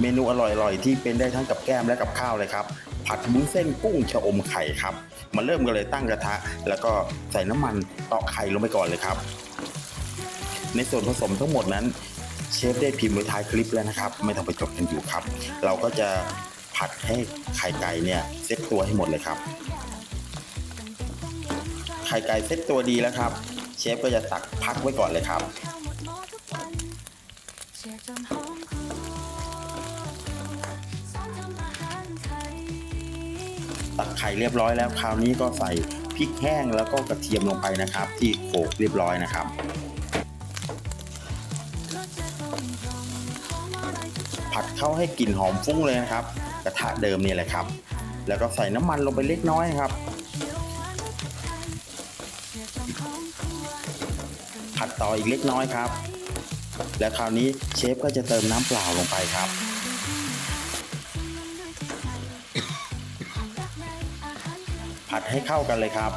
เมนูอร่อยๆ ที่เป็นได้ทั้งกับแก้มและกับข้าวเลยครับ ผัดวุ้นเส้นกุ้งชะอมไข่ครับ มาเริ่มกันเลยตั้งกระทะ แล้วก็ใส่น้ำมันตอกไข่ลงไปก่อนเลยครับ ในส่วนผสมทั้งหมดนั้น เชฟได้พิมพ์ไว้ท้ายคลิปแล้วนะครับ ไม่ต้องไปจดกันอยู่ครับ เราก็จะผัดให้ไข่ไก่เนี่ยเซ็ตตัวให้หมดเลยครับ ไข่ไก่เซ็ตตัวดีแล้วครับ เชฟก็จะตักพักไว้ก่อนเลยครับ ตักไข่เรียบร้อยแล้วคราวนี้ก็ใส่พริกแห้งแล้วก็กระเทียมลงไปนะครับ ที่โขลกเรียบร้อยนะครับ ผัดเข้าให้กลิ่นหอมฟุ้งเลยนะครับ กระทะเดิมนี่แหละครับ แล้วก็ใส่น้ำมันลงไปเล็กน้อยครับผัดต่ออีกเล็กน้อยครับ แล้วคราวนี้เชฟก็จะเติมน้ำเปล่าลงไปครับ ผัดให้เข้ากันเลยครับ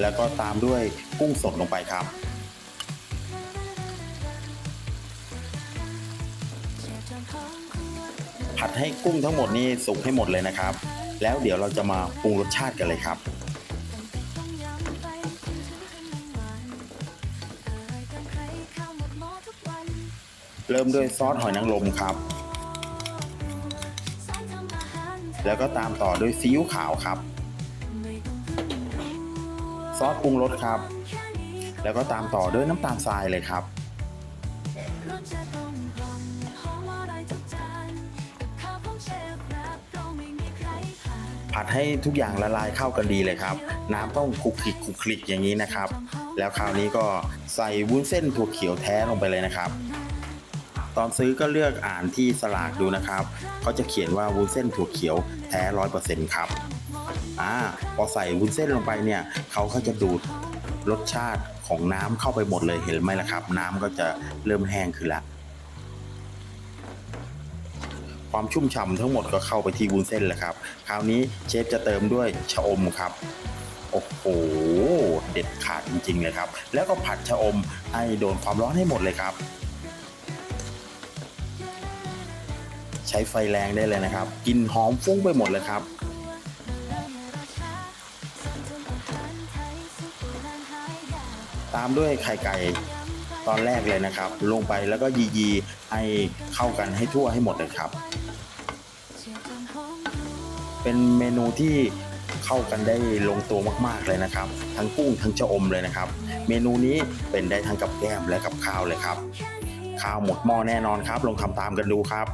แล้วก็ตามด้วยกุ้งสดลงไปครับ ผัดให้กุ้งทั้งหมดนี่สุกให้หมดเลยนะครับ แล้วเดี๋ยวเราจะมาปรุงรสชาติกันเลยครับเริ่มด้วยซอสหอยนางรมครับ แล้วก็ตามต่อด้วยซีอิ๊วขาวครับ ซอสปรุงรสครับ แล้วก็ตามต่อด้วยน้ำตาลทรายเลยครับ ผัดให้ทุกอย่างละลายเข้ากันดีเลยครับ น้ำต้องคลุกคลิกคลุกคลิกอย่างนี้นะครับ แล้วคราวนี้ก็ใส่วุ้นเส้นถั่วเขียวแท้ลงไปเลยนะครับตอนซื้อก็เลือกอ่านที่สลากดูนะครับ เขาจะเขียนว่าวุ้นเส้นถั่วเขียวแท้ร้อยเปอร์เซ็นต์ครับ อ่าพอใส่วุ้นเส้นลงไปเนี่ยเขาก็จะดูดรสชาติของน้ำเข้าไปหมดเลยเห็นไหมล่ะครับ น้ำก็จะเริ่มแห้งขึ้นละความชุ่มฉ่ำทั้งหมดก็เข้าไปที่วุ้นเส้นแล้วครับ คราวนี้เชฟจะเติมด้วยชะอมครับโอ้โหเด็ดขาดจริงๆเลยครับ แล้วก็ผัดชะอมให้โดนความร้อนให้หมดเลยครับ ใช้ไฟแรงได้เลยนะครับกลินหอมฟุ้งไปหมดเลยครับ ตามด้วยไข่ไก่ตอนแรกเลยนะครับ ลงไปแล้วก็ยียีๆให้เข้ากันให้ทั่วให้หมดเลยครับ เป็นเมนูที่เข้ากันได้ลงตัวมากๆเลยนะครับ ทั้งกุ้งทั้งชะอมเลยนะครับ เมนูนี้เป็นได้ทั้งกับแก้มและกับข้าวเลยครับ ข้าวหมดหม้อแน่นอนครับ ลองทำตามกันดูครับ